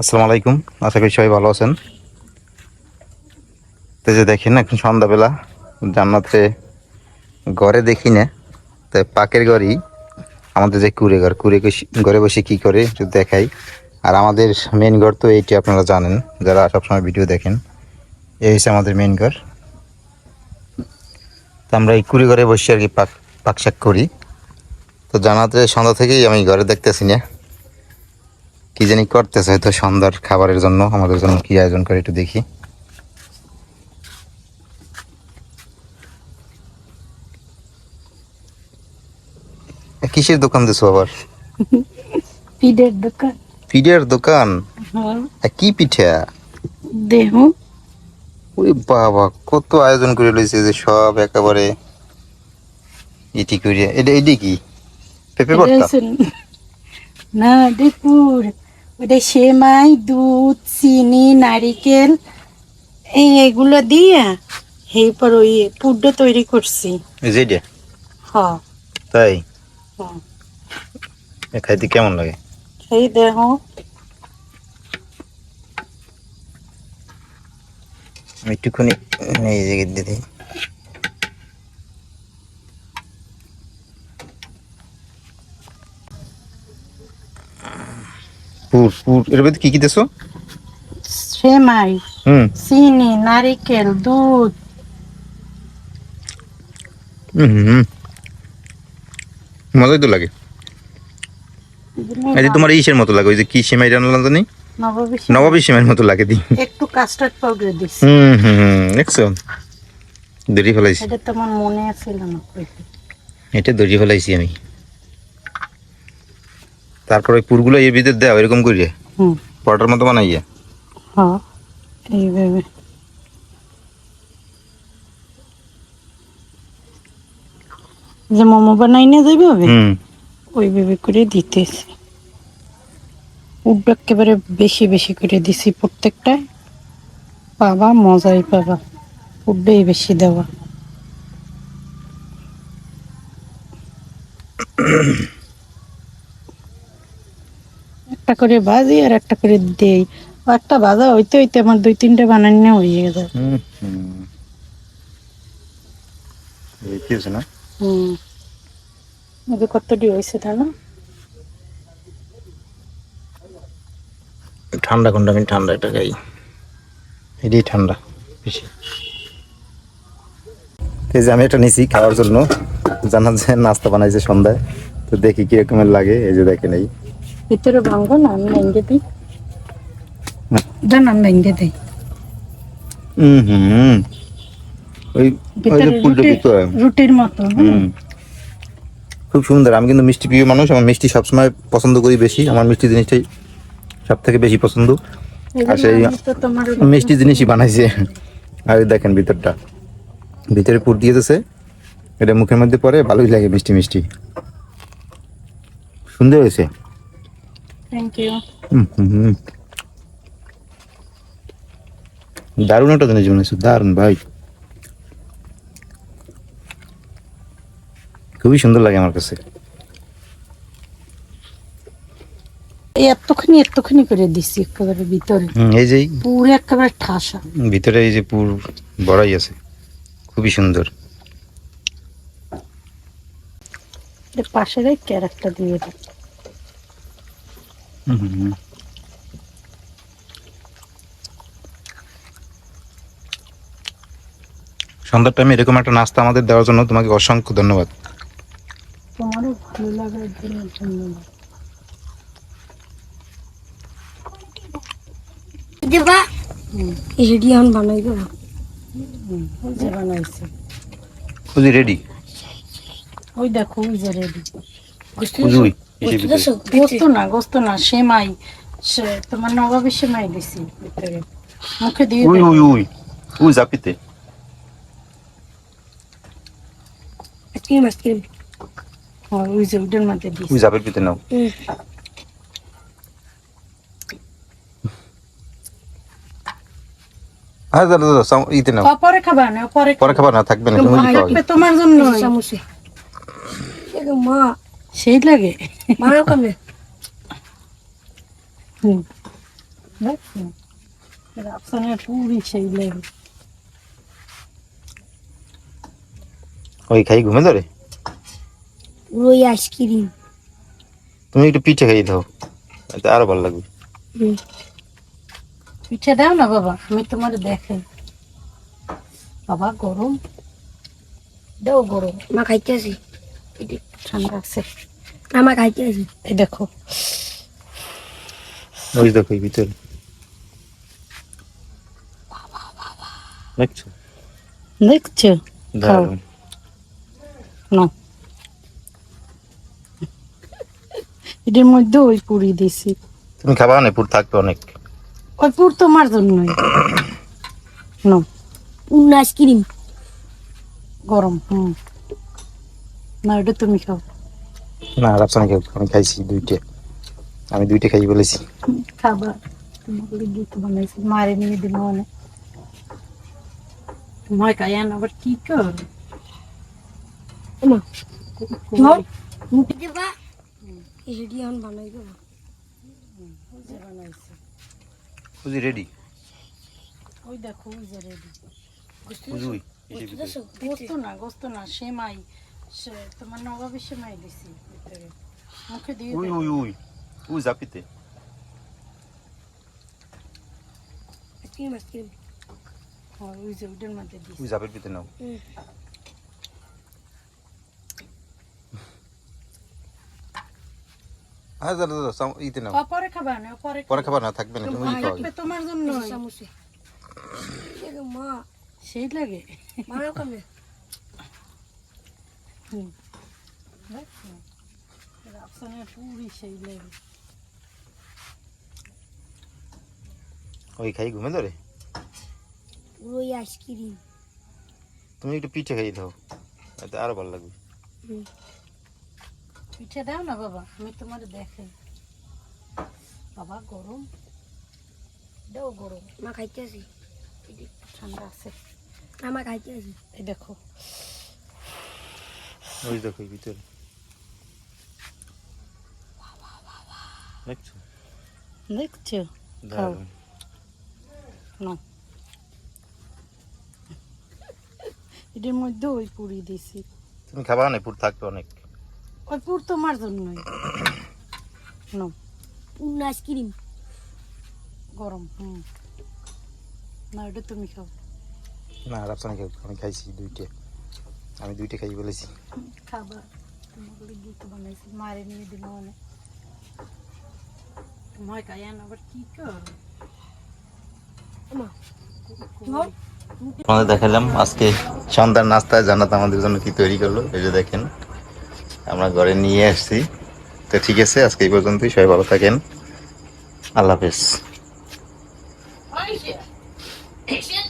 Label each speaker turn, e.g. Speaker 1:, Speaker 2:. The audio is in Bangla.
Speaker 1: আসসালামু আলাইকুম। আশা করি সবাই ভালো আছেন। তো যে দেখেন, এখন সন্ধ্যাবেলা। জান্নাতে ঘরে দেখি না, তো পাকের ঘরই। আমাদের যে কুড়ে ঘর, কুড়ে ঘরে বসে কি করে একটু দেখাই। আর আমাদের মেন ঘর তো এইটি আপনারা জানেন, যারা সবসময় ভিডিও দেখেন, এই হচ্ছে আমাদের মেন ঘর। তো আমরা এই কুড়ি ঘরে বসে আর কি পাক পাক শাক করি। তো জানাতে সন্ধ্যা থেকেই আমি ঘরে দেখতেছি না। কি জানি করতেছে হয়তো সন্ধ্যার খাবারের জন্য। আমাদের জন্য কি আয়োজন করে একটু দেখি। কিসের দোকান দিছো আবার?
Speaker 2: পিঠের দোকান।
Speaker 1: পিঠের দোকান?
Speaker 2: হ্যাঁ।
Speaker 1: কি পিঠা?
Speaker 2: দেহ।
Speaker 1: ওই বাবা কত আয়োজন করে লইছে যে সব একেবারে ইটি করিয়া এটা এটি কি? পেঁপে ভর্তা?
Speaker 2: না দুপুর ওটা সেমাই দুধ চিনি নারিকেল এই এগুলো দিয়ে এরপর ওই পুডটা তৈরি করছি।
Speaker 1: এই যে এটা?
Speaker 2: হ।
Speaker 1: তাই? খাইতে কেমন লাগে?
Speaker 2: সেই দেহ
Speaker 1: আমি একটুখানি এই জায়গায় দিয়ে পুর পুর এর কি কি দেছো?
Speaker 2: সেমাই
Speaker 1: হুম।
Speaker 2: চিনি নারিকেল দুধ।
Speaker 1: হুম মজাই তো লাগে। এই যে তোমার ইসের মতো লাগে ওই যে কি সেমাই রান্না জানি? নবাবী সেমাইয়ের মতো লাগে দি
Speaker 2: একটু কাস্টার্ড পাউডার দিছি।
Speaker 1: হুম হুম দেখছ? দড়ি ফেলাইছি।
Speaker 2: এটা তোমার মনে ছিল না?
Speaker 1: এটা দড়ি ফেলাইছি আমি। তারপর ওই পুরগুলো এর ভিতরে দেওয়া এরকম করিয়ে
Speaker 2: হুম।
Speaker 1: পরোটার মতো বানাইয়া।
Speaker 2: হ্যাঁ এইভাবে। যে মোমো বানাই না যাবে হবে
Speaker 1: হুম।
Speaker 2: ওইভাবে করে দিতেছি। উড্ড একেবারে বেশি বেশি করে দিছি প্রত্যেকটা পাবা মজাই পাবা। উড্ডাই বেশি দেওয়া। একটা করে ভাজি আর একটা করে দেই। একটা ভাজা হইতে হইতে আমার দুই তিনটে বানানো হয়ে গেছে।
Speaker 1: হুম হুম। এই কি হয়েছে না?
Speaker 2: হুম। কতটি হয়েছে তাহলে?
Speaker 1: ঠান্ডা কোনটা আমি ঠান্ডা এটা খাই। এটাই ঠান্ডা বেশি। এই যে আমি এটা নিছি খাওয়ার জন্য। জানা যায় নাস্তা বানাইছে সন্ধ্যায়। তো দেখি কিরকমের লাগে এই যে দেখেন এই।
Speaker 2: ভিতরে ভাঙবো না আমি ভেঙে দিই। জান আমি ভেঙে দিই।
Speaker 1: হুম হুম ওই ওই
Speaker 2: ভিতরে
Speaker 1: যে পুরোটা
Speaker 2: রুটি-
Speaker 1: ভিতরে
Speaker 2: রুটির মতো। হুম।
Speaker 1: খুব সুন্দর। আমি কিন্তু মিষ্টি প্রিয় মানুষ আমার মিষ্টি সবসময় পছন্দ করি বেশি। আমার মিষ্টি জিনিসটাই সব থেকে বেশি পছন্দ। আর সেই মিষ্টি জিনিসই বানাইছে। আর দেখেন ভিতরটা। ভিতরে পুর দিয়ে দিয়েছে। এটা মুখের মধ্যে পড়ে ভালোই লাগে মিষ্টি মিষ্টি। সুন্দর হয়েছে।
Speaker 2: Thank you.
Speaker 1: দারুণ একটা জিনিস বানাইছো দারুণ ভাই। খুবই সুন্দর লাগে আমার কাছে।
Speaker 2: এই এতখানি এতখানি করে দিছি একেবারে ভিতরে।
Speaker 1: এই যে
Speaker 2: পুরো একেবারে ঠাসা।
Speaker 1: ভিতরে এই যে পুর বড়াই আছে খুবই সুন্দর।
Speaker 2: এর পাশে রেখে আর একটা দিয়ে
Speaker 1: হুম। সন্ধ্যার টাইমে এরকম একটা নাস্তা আমাদের দেওয়ার জন্য তোমাকে অসংখ্য ধন্যবাদ।
Speaker 2: তোমারও ভালো লাগার জন্য ধন্যবাদ।
Speaker 3: দেবা
Speaker 2: হুম,
Speaker 3: রেডিয়ান বানাই দেবো।
Speaker 2: ওই যে বানাইছে।
Speaker 1: খুবই রেডি
Speaker 2: ওই দেখো ওই যে রেডি গোস্ত না গোস্ত না সেমাই। সে তোমার নবাবী সেমাই দিছি ভিতরে। মুখে দিয়ে
Speaker 1: উই উই উই। উই জাপিতে।
Speaker 3: Ice cream ice cream.
Speaker 2: যে ওইটার মধ্যে দিছি।
Speaker 1: উই জাপের পিতে নাও। হ্যাঁ দাদা দাদা ইতে নাও।
Speaker 2: পরে খাবা না পরে
Speaker 1: পরে খাবার না থাকবে না
Speaker 2: তোমার জন্য
Speaker 3: মা।
Speaker 2: সেই লাগে?
Speaker 3: মারা কমে
Speaker 2: হুম। রাফসানের পুরি সেই লেগে।
Speaker 1: ওই খাই ঘুমে ধরে?
Speaker 3: পুরোই আইসক্রিম।
Speaker 1: তুমি একটু পিঠে খাই দাও এতে আরও ভালো লাগবে।
Speaker 2: পিঠে দাও না বাবা আমি তোমার দেখাই। বাবা গরম। দাও গরম।
Speaker 3: মা খাইতেছি।
Speaker 2: ঠান্ডা আছে
Speaker 3: আমার খাইতেছি
Speaker 2: এই দেখো।
Speaker 1: ওই দেখো ভিতরে। দেখছ?
Speaker 2: দেখছ?
Speaker 1: দারুণ।
Speaker 2: না এটার মধ্যে ওই পুরি দিছি।
Speaker 1: তুমি খাবা না? পুর থাকবে অনেক।
Speaker 2: ওই পুর তোমার জন্যই। না
Speaker 3: পূর্ণ আইসক্রিম
Speaker 2: গরম হুম। না এটা তুমি খাও।
Speaker 1: না রাপসানি খাও আমি খাইছি দুইটা। আমি দুইটা খাই বলেছি।
Speaker 2: খাবার তোমাকে লিগে বানাইছি মারে নিয়ে দিল অনেক তোমার কায়ান আবার কি কর?
Speaker 3: মা ধর মুখে দেবা বানাই দেবো।
Speaker 1: বুঝি রেডি।
Speaker 2: ওই দেখো ওই যে রেডি। গোস্ত না গোস্ত না সেমাই। তোমার নবাবি সেমাই দিছি ভিতরে। মুখে দিয়ে
Speaker 1: উই উই উই উই জাপিতে।
Speaker 2: হ্যাঁ, ওই যে ওইটার মধ্যে দিছি।
Speaker 1: উই জাপের পিতে নাও। হ্যাঁ দাদা দাদা সাম- ইতে নাও।
Speaker 2: পরে খাবা না পরে
Speaker 1: পরে খাবার না থাকবে না তুমি খাও
Speaker 2: তোমার জন্য
Speaker 3: মা।
Speaker 2: সেই লাগে।
Speaker 3: বানাও কেমনে
Speaker 2: দেখছ রাফসানের পুরি সেই লাগে
Speaker 1: ওই খাই ঘুমে ধরে
Speaker 3: পুরোই আইসক্রিম
Speaker 1: তুমি একটু পিঠে খাই দাও এতে আরও ভালো লাগবে
Speaker 2: পিঠে দাও না বাবা আমি তোমার দেখাই বাবা গরম দাও গরম
Speaker 3: মা খাইতেছি
Speaker 2: ঠান্ডা আছে
Speaker 3: আমার খাইতেছি
Speaker 2: এই দেখো
Speaker 1: ওই দেখো ভিতরে। দেখছ?
Speaker 2: দেখছ?
Speaker 1: দারুণ।
Speaker 2: না। এটার মধ্যে ওই পুরি দিছি।
Speaker 1: তুমি খাবা না? পুর থাকবে অনেক।
Speaker 2: ওই পুর তোমার জন্যই। না।
Speaker 3: আইসক্রিম।
Speaker 2: গরম হুম। না এটা তুমি খাও।
Speaker 1: না রাপসানি খাও আমি খাইছি দুইটা। আমি দুইটা খাই বলেছি।
Speaker 2: খাবার তোমাকে লিগে বানাইছি মারে নিয়ে দিল অনেক তোমার কায়ান আবার কি কর?
Speaker 1: আমাদের দেখালাম আজকে সন্ধ্যার নাস্তায় জান্নাত আমাদের জন্য কি তৈরি করল এই যে দেখেন আমরা ঘরে নিয়ে আসছি। তো ঠিক আছে আজকে এই পর্যন্তই সবাই ভালো থাকেন। আল্লাহ হাফেজ।